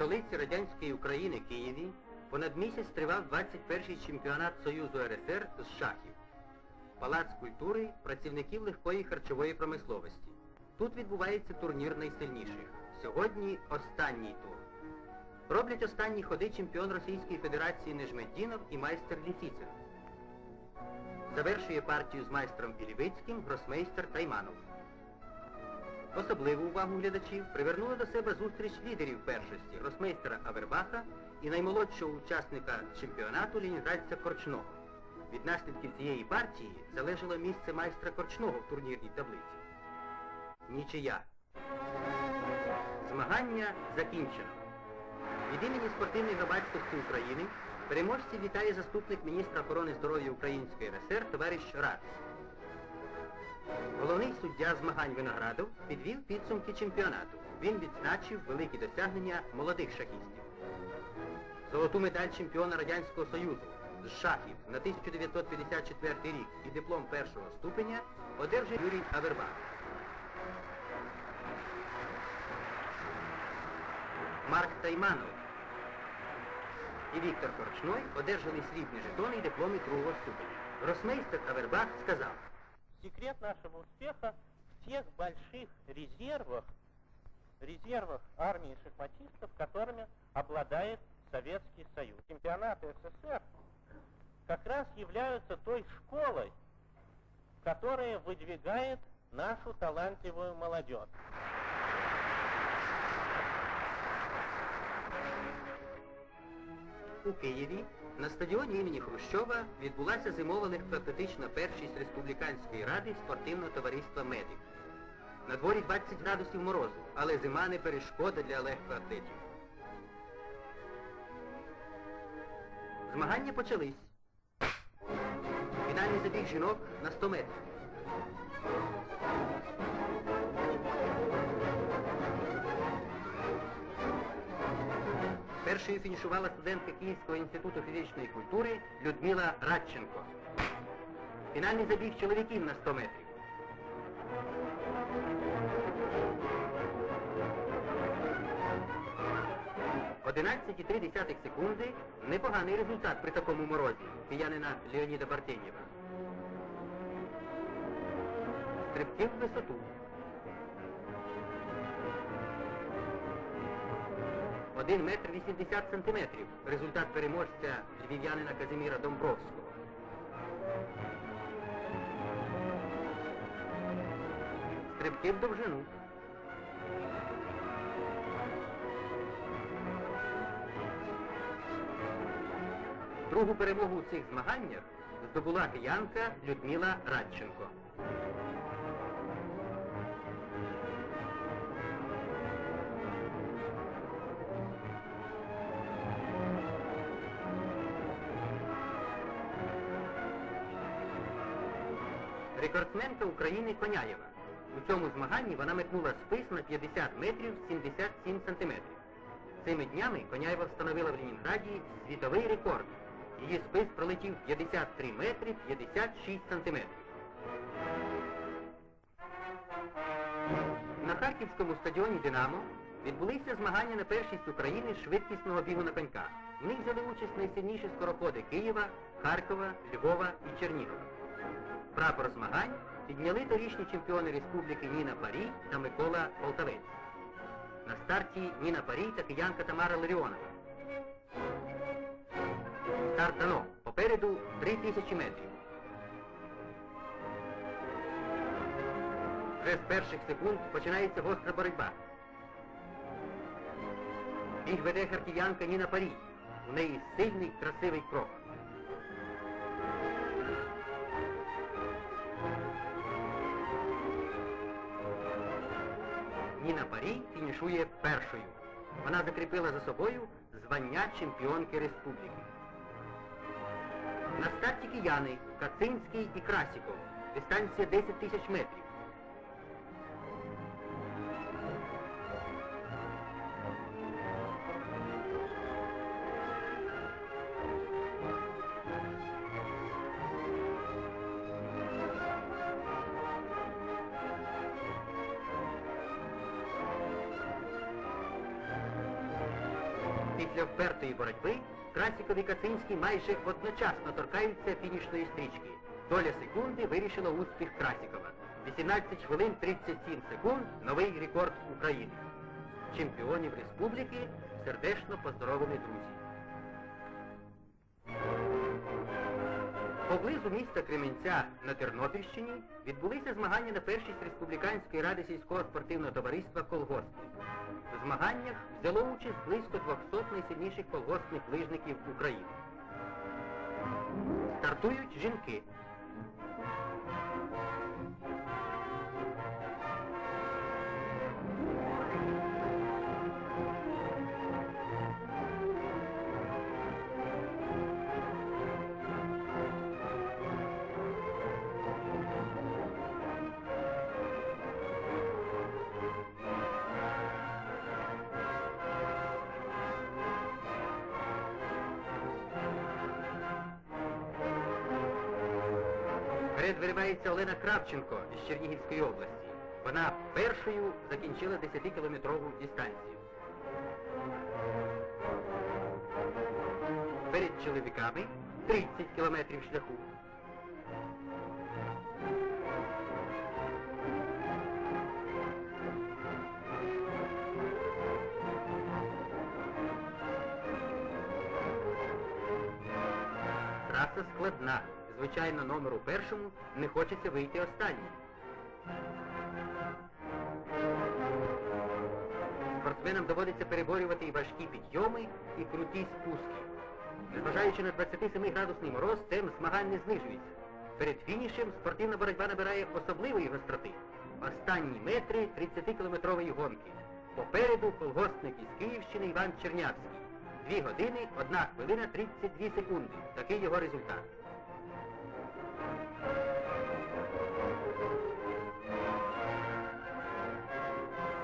столиці радянської України Києві понад місяць тривав 21-й чемпіонат Союзу РСР з шахів. Палац культури працівників легкої харчової промисловості. Тут відбувається турнір найсильніших. Сьогодні останній тур. Роблять останні ходи чемпіон Російської Федерації Нежмеддінов і майстер Лісіцин. Завершує партію з майстром Білівицьким гросмейстер Тайманов. Особливу увагу глядачів привернула до себе зустріч лідерів першості гросмейстера Авербаха і наймолодшого учасника чемпіонату лінінградця Корчного. Від наслідків цієї партії залежало місце майстра Корчного в турнірній таблиці. Нічия. Змагання закінчено. Від імені спортивної громадськості України переможців вітає заступник міністра охорони здоров'я Української РСР товариш Рац. Головний суддя змагань Виноградов підвів підсумки чемпіонату. Він відзначив великі досягнення молодих шахістів. Золоту медаль чемпіона Радянського Союзу з шахів на 1954 рік і диплом першого ступеня одержав Юрій Авербах. Марк Тайманов і Віктор Корчной одержали срібні жетони і дипломи другого ступеня. Гросмейстер Авербах сказав, Секрет нашего успеха в тех больших резервах, резервах армии шахматистов, которыми обладает Советский Союз. Чемпионаты СССР как раз являются той школой, которая выдвигает нашу талантливую молодежь. У Києві на стадіоні імені Хрущова відбулася зимова легкоатлетична першість Республіканської ради спортивного товариства Медик. На дворі 20 градусів морозу, але зима не перешкода для легкоатлетів. Змагання почались. Фінальний забіг жінок на 100 метрів. Першою фінішувала студентка Київського інституту фізичної культури Людмила Радченко. Фінальний забіг чоловіків на 100 метрів. Одинадцять секунди непоганий результат при такому морозі киянина Леоніда Бартенєва. Стрибки в висоту. 1 метр 80 сантиметрів. Результат переможця львів'янина Казиміра Домбровського. Стрибки в довжину. Другу перемогу у цих змаганнях здобула киянка Людмила Радченко. Рекордсменка України Коняєва. У цьому змаганні вона метнула спис на 50 метрів 77 сантиметрів. Цими днями Коняєва встановила в Ленінграді світовий рекорд. Її спис пролетів 53 метри 56 сантиметрів. На Харківському стадіоні Динамо відбулися змагання на першість України швидкісного бігу на коньках. В них взяли участь найсильніші скороходи Києва, Харкова, Львова і Чернігова. Прапор змагань підняли торічні чемпіони республіки Ніна Парій та Микола Полтавець. На старті Ніна Парій та киянка Тамара Ларіонова. Старт дано. Попереду 3000 метрів. Вже з перших секунд починається гостра боротьба. Біг веде харків'янка Ніна Парій. У неї сильний, красивий крок. Ніна Парі фінішує першою. Вона закріпила за собою звання чемпіонки республіки. На старті кияни Кацинський і Красіков. Дистанція 10 тисяч метрів. Після впертої боротьби Красіков і Кацинський майже одночасно торкаються фінішної стрічки. Доля секунди вирішила успіх Красікова. 18 хвилин 37 секунд новий рекорд України. Чемпіонів республіки сердечно поздоровили друзі. Поблизу міста Кременця на Тернопільщині відбулися змагання на першість Республіканської ради сільського спортивного товариства «Колгоспи». В змаганнях взяло участь близько 200 найсильніших колгоспних лижників України. Стартують жінки. Виривається Олена Кравченко із Чернігівської області. Вона першою закінчила 10-кілометрову дистанцію. Перед чоловіками 30 кілометрів шляху. Траса складна. Звичайно, номеру першому не хочеться вийти останнім. Спортсменам доводиться переборювати і важкі підйоми, і круті спуски. Незважаючи на 27-градусний мороз, темп змагань не знижується. Перед фінішем спортивна боротьба набирає особливої гостроти. Останні метри 30-кілометрової гонки. Попереду колгоспник із Київщини Іван Чернявський. Дві години, 1 хвилина 32 секунди. Такий його результат.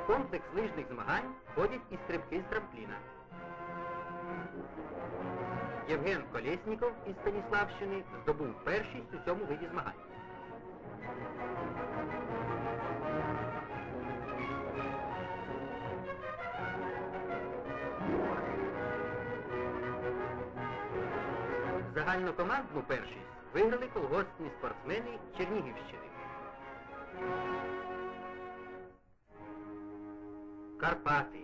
Комплекс лижних змагань входять і стрибки з трампліна. Євген Колєсніков із Станіславщини здобув першість у цьому виді змагань. Загальнокомандну першість виграли колгоспні спортсмени Чернігівщини. Карпати.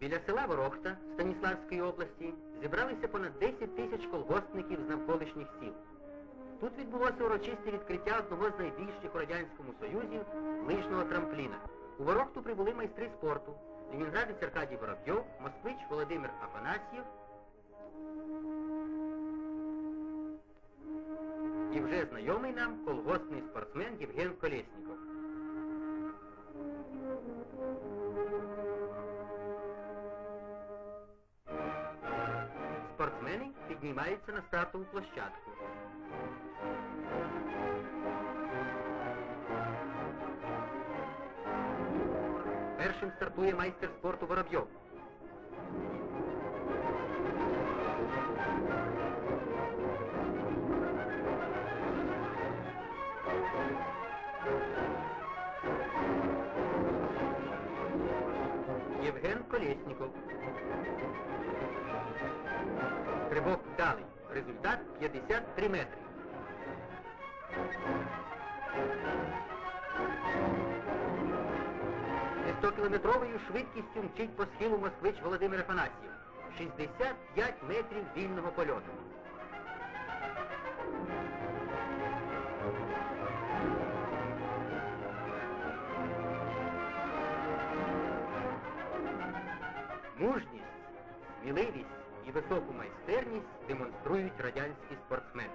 Біля села Ворохта Станіславської області зібралися понад 10 тисяч колгоспників з навколишніх сіл. Тут відбулося урочисте відкриття одного з найбільших у Радянському Союзі лижного трампліна. У Ворохту прибули майстри спорту. Лінінградець Аркадій Воробйов, москвич Володимир Афанасьєв і вже знайомий нам колгоспний спортсмен Євген Колєсніков. Піднімаються на стартову площадку. Першим стартує майстер спорту Воробйов. Євген Колєсніков. Стрибок вдалий. Результат 53 метри. Зі 100-кілометровою швидкістю мчить по схилу москвич Володимир Афанасьєв. 65 метрів вільного польоту. Мужність, сміливість і високу майстерність демонструють радянські спортсмени.